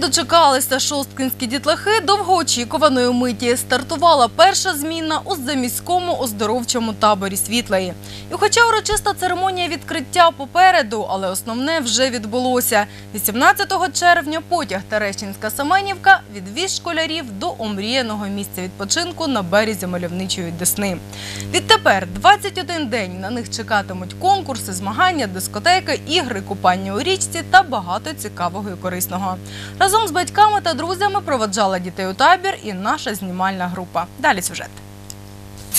дочекалися шосткинські дітлахи довгоочікуваної миті. Стартувала перша зміна у заміському оздоровчому таборі Світлої. І хоча урочиста церемонія відкриття попереду, але основне вже відбулося. 18 червня потяг Терещинська Семенівка відвіз школярів до омріяного місця відпочинку на березі мальовничої Десни. Відтепер 21 день на них чекатимуть конкурси, змагання, дискотеки, ігри, купання у річці та багато цікавого і корисного. Разом з батьками та друзями проводжала дітей у табір і наша знімальна група. Далі сюжет.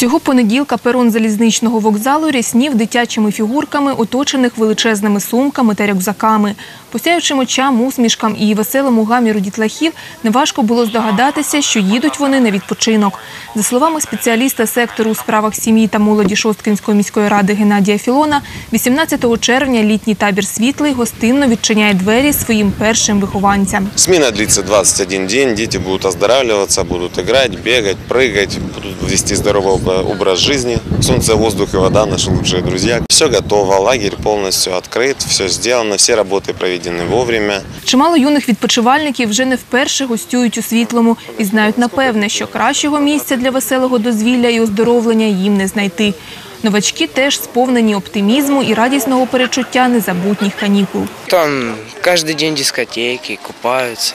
Цього понеділка перон залізничного вокзалу ряснів дитячими фігурками, оточених величезними сумками та рюкзаками. Посяючим очам, усмішкам і веселому гаміру дітлахів неважко було здогадатися, що їдуть вони на відпочинок. За словами спеціаліста сектору у справах сім'ї та молоді Шосткинської міської ради Геннадія Філона, 18 червня літній табір «Світлий» гостинно відчиняє двері своїм першим вихованцям. Смена длится 21 день, дети будут оздоравливаться, будут играть, бегать, прыгать, будут вести здоровый об- образ жизни. Солнце, воздух и вода – наши лучшие друзья. Все готово, лагерь полностью открыт, все сделано, все работы проведены вовремя. Чимало юних відпочивальників вже не вперше гостюють у світлому і знають напевне, що кращого місця для веселого дозвілля і оздоровлення їм не знайти. Новачки теж сповнені оптимізму і радісного перечуття незабутніх канікул. Там каждый день дискотеки, купаются,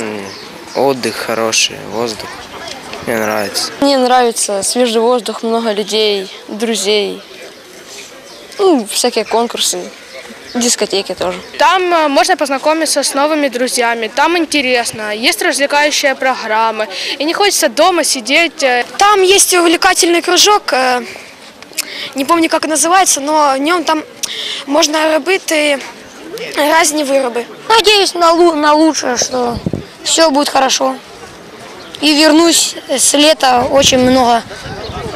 м, отдых хороший, воздух. Мне нравится. Мне нравится свежий воздух, много людей, друзей. Ну, всякие конкурсы, дискотеки тоже. Там э, можно познакомиться с новыми друзьями, там интересно, есть развлекающие программы. И не хочется дома сидеть. э, Там есть увлекательный кружок, э, не помню, как называется, но в нем там можна робити різні вироби. Надеюсь на, лу- на лучшее, что все будет хорошо. И вернусь с лета, очень много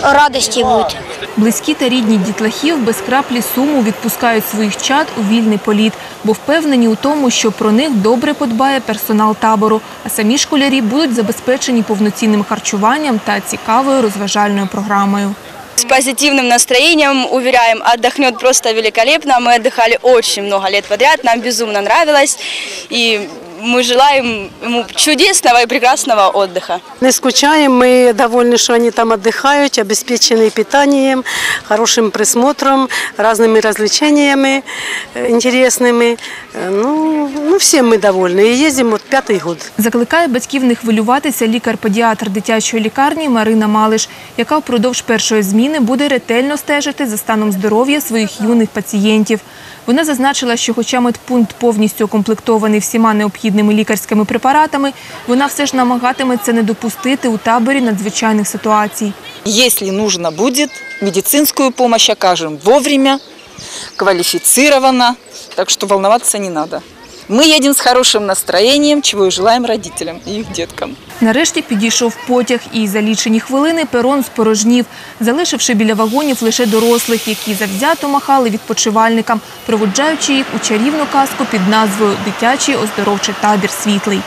радости будет. Близькі та рідні дітлахів без краплі суму відпускають своїх чад у вільний політ, бо впевнені у тому, що про них добре подбає персонал табору, а самі школярі будуть забезпечені повноцінним харчуванням та цікавою розважальною програмою. С позитивным настроением, уверяем, отдохнет просто великолепно. Мы отдыхали очень много лет подряд, нам безумно нравилось. И мы желаем ему чудесного и прекрасного отдыха. Не скучаем, мы довольны, что они там отдыхают, обеспечены питанием, хорошим присмотром, разными развлечениями э, интересными. Э, Ну, ну, всем мы довольны. И ездим вот пятый год. Закликає батьків не хвилюватися лікар-педіатр дитячої лікарні Марина Малиш, яка впродовж першої зміни буде ретельно стежити за станом здоров'я своїх юних пацієнтів. Вона зазначила, що хоча медпункт повністю укомплектований всіма необхідними лікарськими препаратами, вона все ж намагатиметься не допустити у таборі надзвичайних ситуацій. Якщо потрібно буде будет, медицинскую помощь окажем вовремя, квалифицированно, так що волноватися не надо. Мы їдемо з хорошим настроєнням, чого і желаємо родителям і їх діткам. Нарешті підійшов потяг і за лічені хвилини перон спорожнів, залишивши біля вагонів лише дорослих, які завзято махали відпочивальникам, проводжаючи їх у чарівну казку під назвою Дитячий оздоровчий табір світлий.